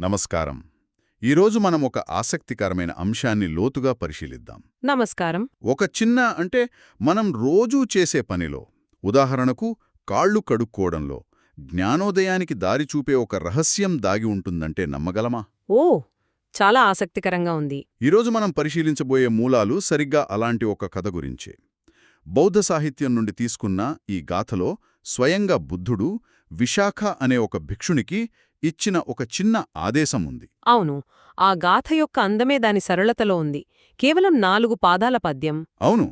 నమస్కారం. ఈరోజు మనం ఒక ఆసక్తికరమైన అంశాన్ని లోతుగా పరిశీలిద్దాం. నమస్కారం. ఒక చిన్న అంటే మనం రోజూ చేసే పనిలో ఉదాహరణకు కాళ్ళు కడుక్కోవడంలో జ్ఞానోదయానికి దారి చూపే ఒక రహస్యం దాగి ఉంటుందంటే నమ్మగలమా? ఓ! చాలా ఆసక్తికరంగా ఉంది. ఈరోజు మనం పరిశీలించబోయే మూలాలు సరిగ్గా అలాంటి ఒక కథ గురించే. బౌద్ధ సాహిత్యం నుండి తీసుకున్న ఈ గాథలో స్వయంగా బుద్ధుడు విశాఖ అనే ఒక భిక్షునికి ఇచ్చిన ఒక చిన్న ఆదేశం ఉంది. అవును ఆ గాథ యొక్క అందమే దాని సరళతలో ఉంది. కేవలం నాలుగు పాదాల పద్యం. అవును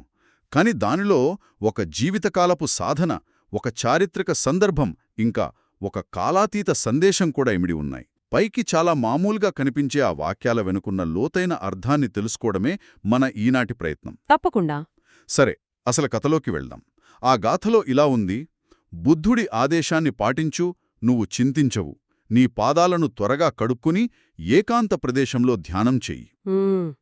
కాని దానిలో ఒక జీవితకాలపు సాధన ఒక చారిత్రక సందర్భం ఇంకా ఒక కాలాతీత సందేశం కూడా ఇమిడి ఉన్నాయి. పైకి చాలా మామూలుగా కనిపించే ఆ వాక్యాల వెనుకున్న లోతైన అర్థాన్ని తెలుసుకోవడమే మన ఈనాటి ప్రయత్నం. తప్పకుండా. సరే అసలు కథలోకి వెళ్దాం. ఆ గాథలో ఇలా ఉంది బుద్ధుడి ఆదేశాన్ని పాటించు నువ్వు చింతించవు. నీ పాదాలను త్వరగా కడుక్కుని ఏకాంత ప్రదేశంలో ధ్యానం చెయ్యి.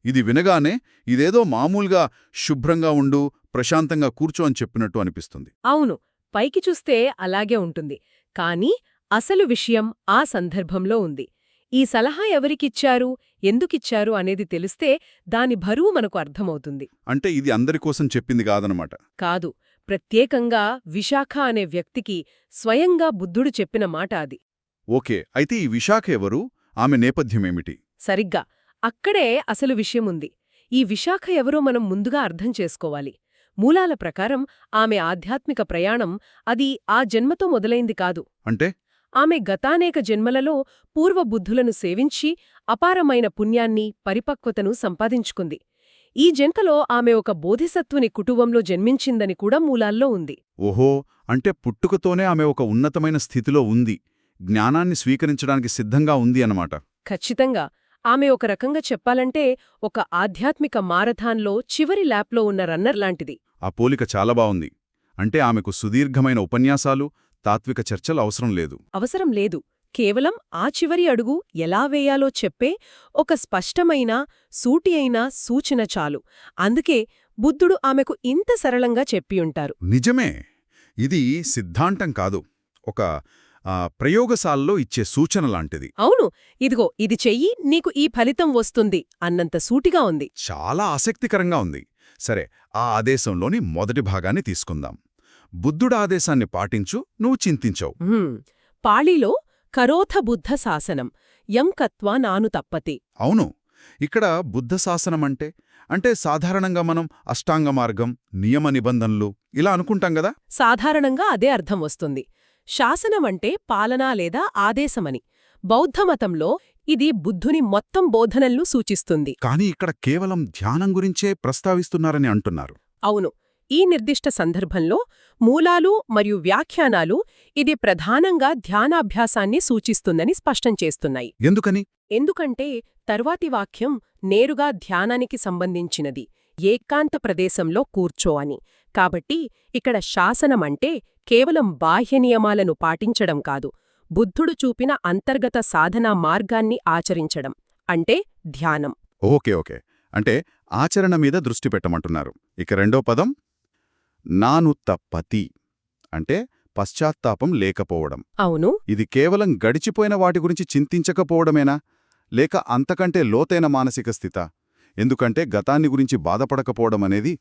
ఇది వినగానే ఇదేదో మామూలుగా శుభ్రంగా ఉండు ప్రశాంతంగా కూర్చో అని చెప్పినట్టు అనిపిస్తుంది. అవును. పైకి చూస్తే అలాగే ఉంటుంది. కానీ అసలు విషయం ఆ సందర్భంలో ఉంది. ఈ సలహా ఎవరికిచ్చారు ఎందుకిచ్చారు అనేది తెలిస్తే దాని బరువు మనకు అర్థమవుతుంది. అంటే ఇది అందరి కోసం చెప్పింది కాదనమాట. కాదు. ప్రత్యేకంగా విశాఖ అనే వ్యక్తికి స్వయంగా బుద్ధుడు చెప్పిన మాట అది. ఓకే అయితే ఈ విశాఖ ఎవరు? ఆమె నేపథ్యమేమిటి? సరిగ్గా అక్కడే అసలు విషయముంది. ఈ విశాఖ ఎవరో మనం ముందుగా అర్థం చేసుకోవాలి. మూలాల ప్రకారం ఆమె ఆధ్యాత్మిక ప్రయాణం అది ఆ జన్మతో మొదలైంది కాదు. అంటే? ఆమె గతానేక జన్మలలో పూర్వబుద్ధులను సేవించి అపారమైన పుణ్యాన్ని పరిపక్వతను సంపాదించుకుంది. ఈ జంటలో ఆమె ఒక బోధిసత్వుని కుటుంబంలో జన్మించిందని కూడా మూలాల్లో ఉంది. ఓహో అంటే పుట్టుకతోనే ఆమె ఒక ఉన్నతమైన స్థితిలో ఉంది. జ్ఞానాన్ని స్వీకరించడానికి సిద్ధంగా ఉంది అన్నమాట. ఖచ్చితంగా. ఆమె ఒక రకంగా చెప్పాలంటే ఒక ఆధ్యాత్మిక మారథాన్లో చివరి ల్యాప్లో ఉన్న రన్నర్ లాంటిది. ఆ పోలిక చాలా బావుంది అంటే ఆమెకు సుదీర్ఘమైన ఉపన్యాసాలు తాత్విక చర్చలు అవసరం లేదు. అవసరం లేదు. కేవలం ఆ చివరి అడుగు ఎలా వేయాలో చెప్పే ఒక స్పష్టమైన సూటి అయిన సూచన చాలు. అందుకే బుద్ధుడు ఆమెకు ఇంత సరళంగా చెప్పియుంటారు నిజమే. ఇది సిద్ధాంతం కాదు. ఒక ప్రయోగశాలలో ఇచ్చే సూచన లాంటిది. అవును. ఇదిగో ఇది చెయ్యి నీకు ఈ ఫలితం వస్తుంది అన్నంత సూటిగా ఉంది. చాలా ఆసక్తికరంగా ఉంది. సరే ఆ ఆదేశంలోని మొదటి భాగాన్ని తీసుకుందాం. బుద్ధుడు ఆదేశాన్ని పాటించు నువ్వు చింతించవు. పాళీలో కరోథ బుద్ధ శాసనం యం కత్వా నాను తప్పతే. అవును ఇక్కడ బుద్ధ శాసనమంటే అంటే సాధారణంగా మనం అష్టాంగ మార్గం నియమ నిబంధనలు ఇలా అనుకుంటాం గదా సాధారణంగా అదే అర్థం వస్తుంది. శాసనమంటే పాలనా లేదా ఆదేశమని. బౌద్ధమతంలో ఇది బుద్ధుని మొత్తం బోధనల్ను సూచిస్తుంది. కానీ ఇక్కడ కేవలం ధ్యానం గురించే ప్రస్తావిస్తున్నారని అంటున్నారు. అవును ఈ నిర్దిష్ట సందర్భంలో మూలాలు మరియు వ్యాఖ్యానాలు ఇది ప్రధానంగా ధ్యానాభ్యాసాన్ని సూచిస్తుందని స్పష్టం చేస్తున్నాయి. ఎందుకని? ఎందుకంటే తర్వాతి వాక్యం నేరుగా ధ్యానానికి సంబంధించినది. ఏకాంత ప్రదేశంలో కూర్చో అని. కాబట్టి ఇక్కడ శాసనమంటే కేవలం బాహ్య నియమాలను పాటించడం కాదు. బుద్ధుడు చూపిన అంతర్గత సాధనా మార్గాన్ని ఆచరించడం. అంటే ధ్యానం. Okay okay. అంటే ఆచరణ మీద దృష్టి పెట్టమంటున్నారు. ఇక రెండో పదం నాను తప్పతి అంటే పశ్చాత్తాపం లేకపోవడం. అవును. ఇది కేవలం గడిచిపోయిన వాటి గురించి చింతించకపోవడమేనా? లేక అంతకంటే లోతైన మానసిక స్థిత? ఎందుకంటే గతాన్ని గురించి బాధపడకపోవడం అనేది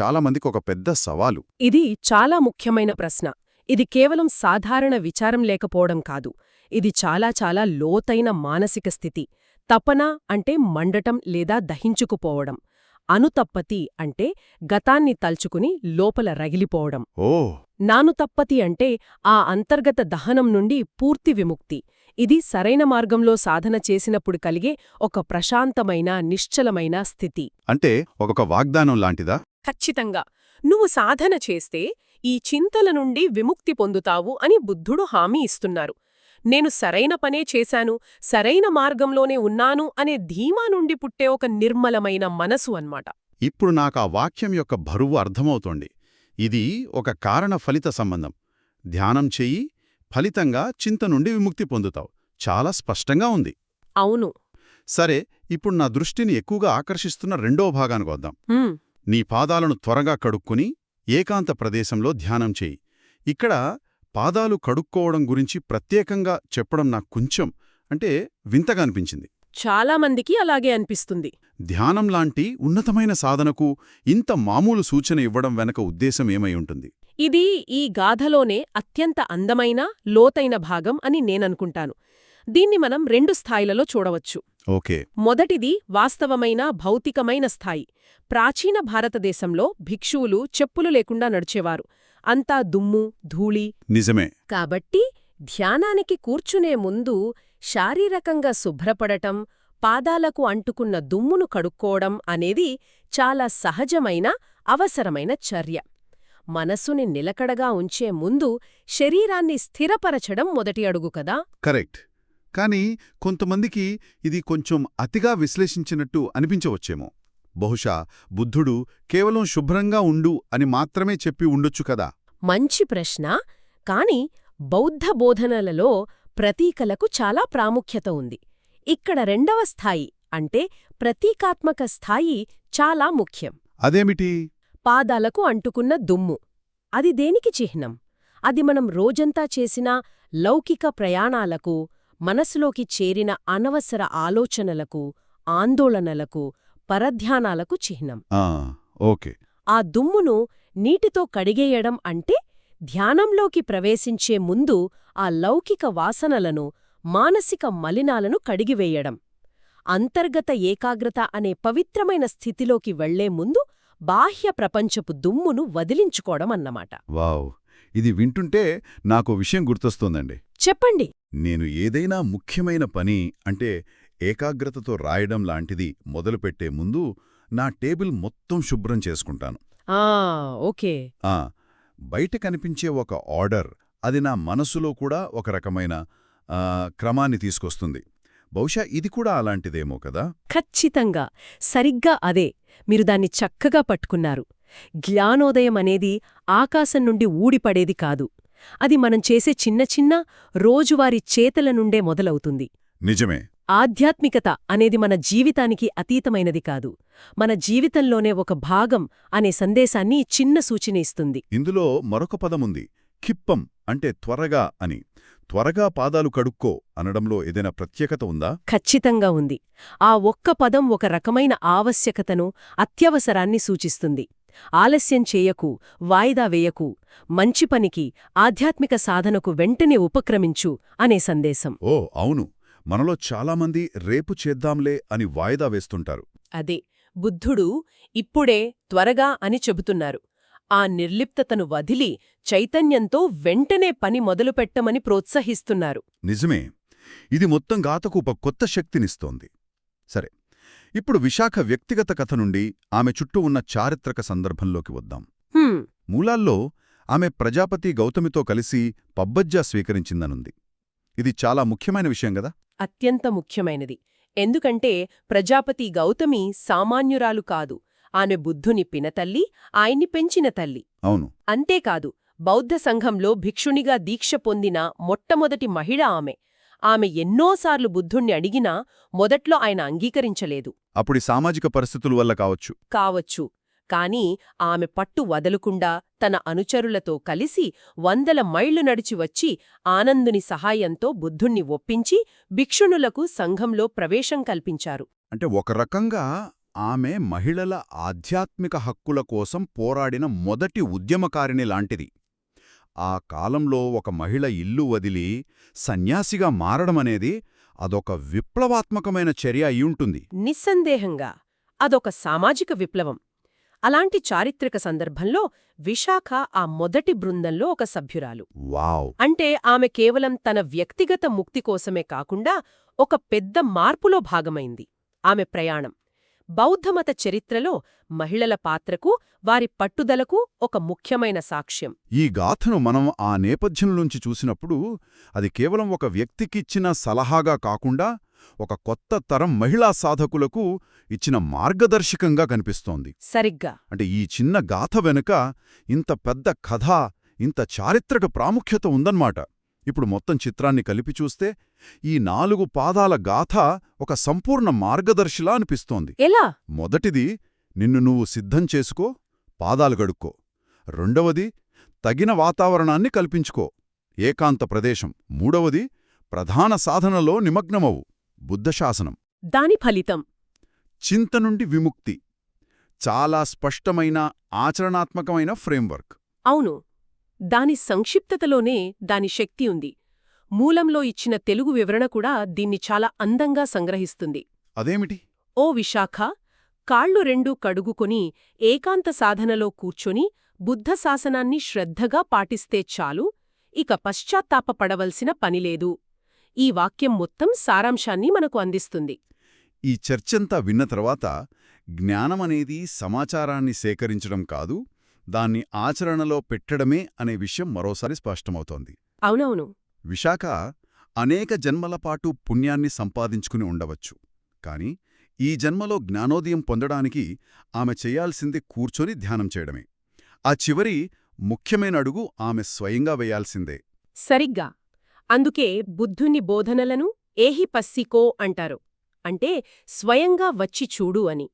చాలామందికి ఒక పెద్ద సవాలు. ఇది చాలా ముఖ్యమైన ప్రశ్న. ఇది కేవలం సాధారణ విచారం లేకపోవడం కాదు. ఇది చాలా చాలా లోతైన మానసిక స్థితి. తపన అంటే మండటం లేదా దహించుకుపోవడం. అనుతప్పతి అంటే గతాన్ని తల్చుకుని లోపల రగిలిపోవడం. ఓ! నానుతప్పతి అంటే ఆ అంతర్గత దహనం నుండి పూర్తి విముక్తి. ఇది సరైన మార్గంలో సాధన చేసినప్పుడు కలిగే ఒక ప్రశాంతమైన నిశ్చలమైన స్థితి. అంటే ఒక వాగ్దానం లాంటిదా? ఖచ్చితంగా. నువ్వు సాధన చేస్తే ఈ చింతల నుండి విముక్తి పొందుతావు అని బుద్ధుడు హామీ ఇస్తున్నారు. నేను సరైన పనే చేశాను సరైన మార్గంలోనే ఉన్నాను అనే ధీమా నుండి పుట్టే ఒక నిర్మలమైన మనసు అన్నమాట. ఇప్పుడు నాకు ఆ వాక్యం యొక్క బరువు అర్థమవుతోంది. ఇది ఒక కారణ ఫలిత సంబంధం. ధ్యానం చెయ్యి ఫలితంగా చింత నుండి విముక్తి పొందుతావు. చాలా స్పష్టంగా ఉంది. అవును. సరే ఇప్పుడు నా దృష్టిని ఎక్కువగా ఆకర్షిస్తున్న రెండో భాగానికి వద్దాం. నీ పాదాలను త్వరగా కడుక్కుని ఏకాంత ప్రదేశంలో ధ్యానం చేయి. ఇక్కడ పాదాలు కడుక్కోవడం గురించి ప్రత్యేకంగా చెప్పడం నాకు కొంచెం అంటే వింతగా అనిపించింది. చాలామందికి అలాగే అనిపిస్తుంది. ధ్యానం లాంటి ఉన్నతమైన సాధనకు ఇంత మామూలు సూచన ఇవ్వడం వెనక ఉద్దేశం ఏమై ఉంటుంది? ఇది ఈ గాథలోనే అత్యంత అందమైన లోతైన భాగం అని నేననుకుంటాను. దీన్ని మనం రెండు స్థాయిలలో చూడవచ్చు. ఓకే. మొదటిది వాస్తవమైన భౌతికమైన స్థాయి. ప్రాచీన భారతదేశంలో భిక్షువులు చెప్పులు లేకుండా నడిచేవారు. అంతా దుమ్ము ధూళి. నిజమే. కాబట్టి ధ్యానానికి కూర్చునే ముందు శారీరకంగా శుభ్రపడటం పాదాలకు అంటుకున్న దుమ్మును కడుక్కోవడం అనేది చాలా సహజమైన అవసరమైన చర్య. మనసుని నిలకడగా ఉంచే ముందు శరీరాన్ని స్థిరపరచడం మొదటి అడుగు కదా? కరెక్ట్. కానీ కొంతమందికి ఇది కొంచెం అతిగా విశ్లేషించినట్టు అనిపించవచ్చేమో. బహుశా బుద్ధుడు కేవలం శుభ్రంగా ఉండు అని మాత్రమే చెప్పి ఉండొచ్చు కదా? మంచి ప్రశ్న. కాని బౌద్ధ బోధనలలో ప్రతీకలకు చాలా ప్రాముఖ్యత ఉంది. ఇక్కడ రెండవ స్థాయి అంటే ప్రతీకాత్మక స్థాయి చాలా ముఖ్యం. అదేమిటి? పాదాలకు అంటుకున్న దుమ్ము. అది దేనికి చిహ్నం? అది మనం రోజంతా చేసిన లౌకిక ప్రయాణాలకు మనసులోకి చేరిన అనవసర ఆలోచనలకు ఆందోళనలకు పరధ్యానాలకు చిహ్నం. ఆ ఓకే. ఆ దుమ్మును నీటితో కడిగేయడం అంటే ధ్యానంలోకి ప్రవేశించే ముందు ఆ లౌకిక వాసనలను మానసిక మలినాలను కడిగివేయడం. అంతర్గత ఏకాగ్రత అనే పవిత్రమైన స్థితిలోకి వెళ్ళే ముందు బాహ్య ప్రపంచపు దుమ్మును వదిలించుకోవడం అన్నమాట. వావ్. ఇది వింటుంటే నాకు విషయం గుర్తొస్తోందండి. చెప్పండి. నేను ఏదైనా ముఖ్యమైన పని అంటే ఏకాగ్రతతో రాయడం లాంటిది మొదలుపెట్టే ముందు నా టేబుల్ మొత్తం శుభ్రం చేసుకుంటాను. ఆ ఓకే. ఆ బయట కనిపించే ఒక ఆర్డర్ అది నా మనసులో కూడా ఒక రకమైన క్రమాన్ని తీసుకొస్తుంది. బహుశా ఇది కూడా అలాంటిదేమో కదా? ఖచ్చితంగా. సరిగ్గా అదే. మీరు దాన్ని చక్కగా పట్టుకున్నారు. జ్ఞానోదయం అనేది ఆకాశం నుండి ఊడిపడేది కాదు. అది మనం చేసే చిన్న చిన్న రోజువారీ చేతల నుండే మొదలవుతుంది. నిజమే. ఆధ్యాత్మికత అనేది మన జీవితానికి అతీతమైనది కాదు. మన జీవితంలోనే ఒక భాగం అనే సందేశాన్ని చిన్న సూచన ఇస్తుంది. ఇందులో మరొక పదముంది కిప్పం అంటే త్వరగా అని. త్వరగా పాదాలు కడుక్కో అనడంలో ఏదైనా ప్రత్యేకత ఉందా? ఖచ్చితంగా ఉంది. ఆ ఒక్క పదం ఒక రకమైన ఆవశ్యకతను అత్యవసరాన్ని సూచిస్తుంది. ఆలస్యం చేయకు వాయిదా వేయకు మంచి పనికి ఆధ్యాత్మిక సాధనకు వెంటనే ఉపక్రమించు అనే సందేశం. ఓ అవును. మనలో చాలామంది రేపు చేద్దాంలే అని వాయిదా వేస్తుంటారు. అదే బుద్ధుడు ఇప్పుడే త్వరగా అని చెబుతున్నారు. ఆ నిర్లిప్తతను వదిలి చైతన్యంతో వెంటనే పని మొదలుపెట్టమని ప్రోత్సహిస్తున్నారు. నిజమే ఇది మొత్తం గాతకు ఒక కొత్త శక్తినిస్తోంది. సరే ఇప్పుడు విశాఖ వ్యక్తిగత కథ నుండి ఆమె చుట్టూ ఉన్న చారిత్రక సందర్భంలోకి వద్దాం. మూలాల్లో ఆమె ప్రజాపతి గౌతమితో కలిసి పబ్బజ్జా స్వీకరించిందనుంది. ఇది చాలా ముఖ్యమైన విషయం గదా? అత్యంత ముఖ్యమైనది. ఎందుకంటే ప్రజాపతి గౌతమి సామాన్యురాలు కాదు. ఆమె బుద్ధుని పినతల్లి ఆయన్ని పెంచిన తల్లి. అవును. అంతేకాదు బౌద్ధ సంఘంలో భిక్షునిగా దీక్ష పొందిన మొట్టమొదటి మహిళ ఆమె. ఆమె ఎన్నోసార్లు బుద్ధుణ్ణి అడిగినా మొదట్లో ఆయన అంగీకరించలేదు. అప్పుడి సామాజిక పరిస్థితుల వల్ల కావచ్చు. కావచ్చు. కాని ఆమె పట్టు వదలకుండా తన అనుచరులతో కలిసి వందల మైళ్ళు నడిచి వచ్చి ఆనందుని సహాయంతో బుద్ధుణ్ణి ఒప్పించి భిక్షుణులకు సంఘంలో ప్రవేశం కల్పించారు. అంటే ఒక రకంగా ఆమె మహిళల ఆధ్యాత్మిక హక్కుల కోసం పోరాడిన మొదటి ఉద్యమకారిణి లాంటిది. ఆ కాలంలో ఒక మహిళ ఇల్లు వదిలి సన్యాసిగా మారడమనేది అదొక విప్లవాత్మకమైన చర్య అయ్యుంటుంది. నిస్సందేహంగా అదొక సామాజిక విప్లవం. అలాంటి చారిత్రక సందర్భంలో విశాఖ ఆ మొదటి బృందంలో ఒక సభ్యురాలు. వావ్. అంటే ఆమె కేవలం తన వ్యక్తిగత ముక్తి కోసమే కాకుండా ఒక పెద్ద మార్పులో భాగమైంది. ఆమె ప్రయాణం. బౌద్ధమత చరిత్రలో మహిళల పాత్రకు వారి పట్టుదలకు ఒక ముఖ్యమైన సాక్ష్యం. ఈ గాథను మనం ఆ నేపథ్యంలోంచి చూసినప్పుడు అది కేవలం ఒక వ్యక్తికిచ్చిన సలహాగా కాకుండా ఒక కొత్త తరం మహిళా సాధకులకు ఇచ్చిన మార్గదర్శకంగా కనిపిస్తోంది. సరిగ్గా. అంటే ఈ చిన్న గాథ వెనుక ఇంత పెద్ద కథ ఇంత చారిత్రక ప్రాముఖ్యత ఉందన్నమాట. ఇప్పుడు మొత్తం చిత్రాన్ని కలిపి చూస్తే ఈ నాలుగు పాదాల గాథ ఒక సంపూర్ణ మార్గదర్శిలా అనిపిస్తోంది. ఎలా? మొదటిది నిన్ను నువ్వు సిద్ధం చేసుకో పాదాలు గడుక్కో. రెండవది తగిన వాతావరణాన్ని కల్పించుకో ఏకాంత ప్రదేశం. మూడవది ప్రధాన సాధనలో నిమగ్నమవు. బుద్ధశాసనం. దాని ఫలితం? చింత నుండి విముక్తి. చాలా స్పష్టమైన ఆచరణాత్మకమైన ఫ్రేమ్వర్క్. అవును. దాని సంక్షిప్తతలోనే దాని శక్తి ఉంది. మూలంలో ఇచ్చిన తెలుగు వివరణ కూడా దీన్ని చాలా అందంగా సంగ్రహిస్తుంది. అదేమిటి? ఓ విశాఖ కాళ్ళు రెండూ కడుగుకొని ఏకాంత సాధనలో కూర్చొని బుద్ధ శాసనాన్ని శ్రద్ధగా పాటిస్తే చాలు ఇక పశ్చాత్తాపపడవలసిన పనిలేదు ఈ వాక్యం మొత్తం సారాంశాన్ని మనకు అందిస్తుంది. ఈ చర్చంతా విన్న తర్వాత జ్ఞానమనేది సమాచారాన్ని సేకరించడం కాదు దాన్ని ఆచరణలో పెట్టడమే అనే విషయం మరోసారి స్పష్టమవుతోంది. అవునవును. విశాఖ అనేక జన్మలపాటు పుణ్యాన్ని సంపాదించుకుని ఉండవచ్చు కాని ఈ జన్మలో జ్ఞానోదయం పొందడానికి ఆమె చేయాల్సింది కూర్చొని ధ్యానం చేయడమే. ఆ చివరి ముఖ్యమైన అడుగు ఆమె స్వయంగా వేయాల్సిందే. సరిగ్గా. అందుకే బుద్ధుని బోధనలను ఏహి పస్సికో అంటారు. అంటే స్వయంగా వచ్చి చూడు అని.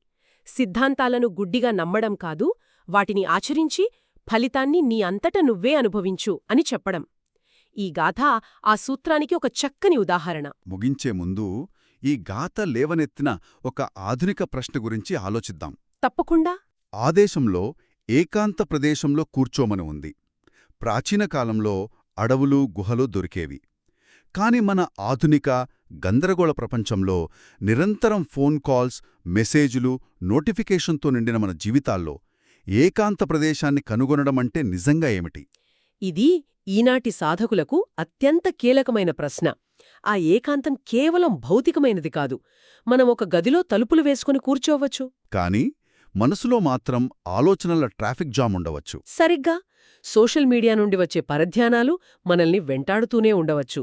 సిద్ధాంతాలను గుడ్డిగా నమ్మడం కాదు వాటిని ఆచరించి ఫలితాన్ని నీ అంతట నువ్వే అనుభవించు అని చెప్పడం. ఈ గాథ ఆ సూత్రానికి ఒక చక్కని ఉదాహరణ. ముగించే ముందు ఈ గాథ లేవనెత్తిన ఒక ఆధునిక ప్రశ్న గురించి ఆలోచిద్దాం. తప్పకుండా. ఆదేశంలో ఏకాంత ప్రదేశంలో కూర్చోమని ఉంది. ప్రాచీన కాలంలో అడవులు గుహలు దొరికేవి. కాని మన ఆధునిక గందరగోళ ప్రపంచంలో నిరంతరం ఫోన్ కాల్స్ మెసేజులు నోటిఫికేషన్తో నిండిన మన జీవితాల్లో ఏకాంత ప్రదేశాన్ని కనుగొనడమంటే నిజంగా ఏమిటి? ఇది ఈనాటి సాధకులకు అత్యంత కీలకమైన ప్రశ్న. ఆ ఏకాంతం కేవలం భౌతికమైనది కాదు. మనం ఒక గదిలో తలుపులు వేసుకుని కూర్చోవచ్చు. కాని మనసులో మాత్రం ఆలోచనల ట్రాఫిక్ జామ్ ఉండవచ్చు. సరిగ్గా. సోషల్ మీడియా నుండి వచ్చే పరధ్యానాలు మనల్ని వెంటాడుతూనే ఉండవచ్చు.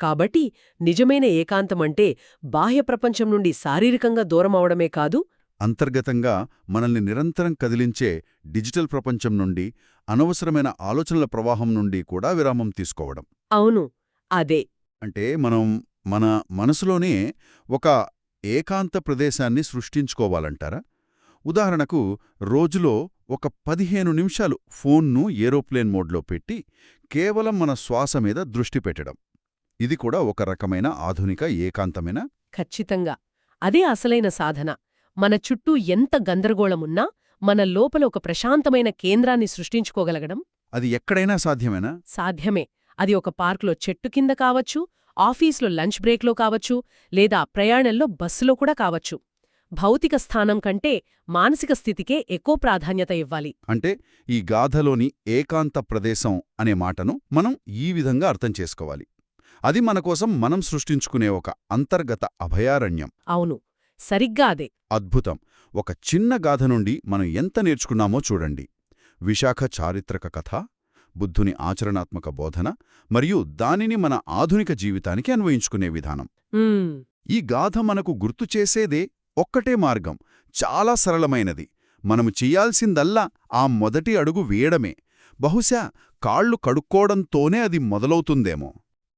కాబట్టి నిజమైన ఏకాంతమంటే బాహ్య ప్రపంచం నుండి శారీరకంగా దూరమవడమే కాదు. అంతర్గతంగా మనల్ని నిరంతరం కదిలించే డిజిటల్ ప్రపంచం నుండి అనవసరమైన ఆలోచనల ప్రవాహం నుండి కూడా విరామం తీసుకోవడం. అవును అదే. అంటే మనం మన మనసులోనే ఒక ఏకాంత ప్రదేశాన్ని సృష్టించుకోవాలంటారా? ఉదాహరణకు రోజులో ఒక పదిహేను నిమిషాలు ఫోన్ను ఏరోప్లేన్ మోడ్లో పెట్టి కేవలం మన శ్వాస మీద దృష్టి పెట్టడం. ఇది కూడా ఒక రకమైన ఆధునిక ఏకాంతమైన? ఖచ్చితంగా. అదే అసలైన సాధన. మన చుట్టూ ఎంత గందరగోళమున్నా మన లోపల ఒక ప్రశాంతమైన కేంద్రాన్ని సృష్టించుకోగలగడం? అది ఎక్కడైనా సాధ్యమేనా? సాధ్యమే. అది ఒక పార్కులో చెట్టు కింద కావచ్చు ఆఫీస్లో లంచ్ బ్రేక్లో కావచ్చు లేదా ప్రయాణంలో బస్సులో కూడా కావచ్చు. భౌతిక స్థానం కంటే మానసిక స్థితికే ఎక్కువ ప్రాధాన్యత ఇవ్వాలి. అంటే ఈ గాథలోని ఏకాంత ప్రదేశం అనే మాటను మనం ఈ విధంగా అర్థం చేసుకోవాలి. అది మన కోసం మనం సృష్టించుకునే ఒక అంతర్గత అభయారణ్యం. అవును. సరిగ్గా అదే. అద్భుతం. ఒక చిన్న గాథ నుండి మనం ఎంత నేర్చుకున్నామో చూడండి. విశాఖ చారిత్రక కథ బుద్ధుని ఆచరణాత్మక బోధన మరియు దానిని మన ఆధునిక జీవితానికి అన్వయించుకునే విధానం. ఈ గాథ మనకు గుర్తు చేసేదే ఒక్కటే మార్గం. చాలా సరళమైనది. మనము చెయ్యాల్సిందల్లా ఆ మొదటి అడుగు వేయడమే. బహుశా కాళ్ళు కడుక్కోవడంతోనే అది మొదలవుతుందేమో.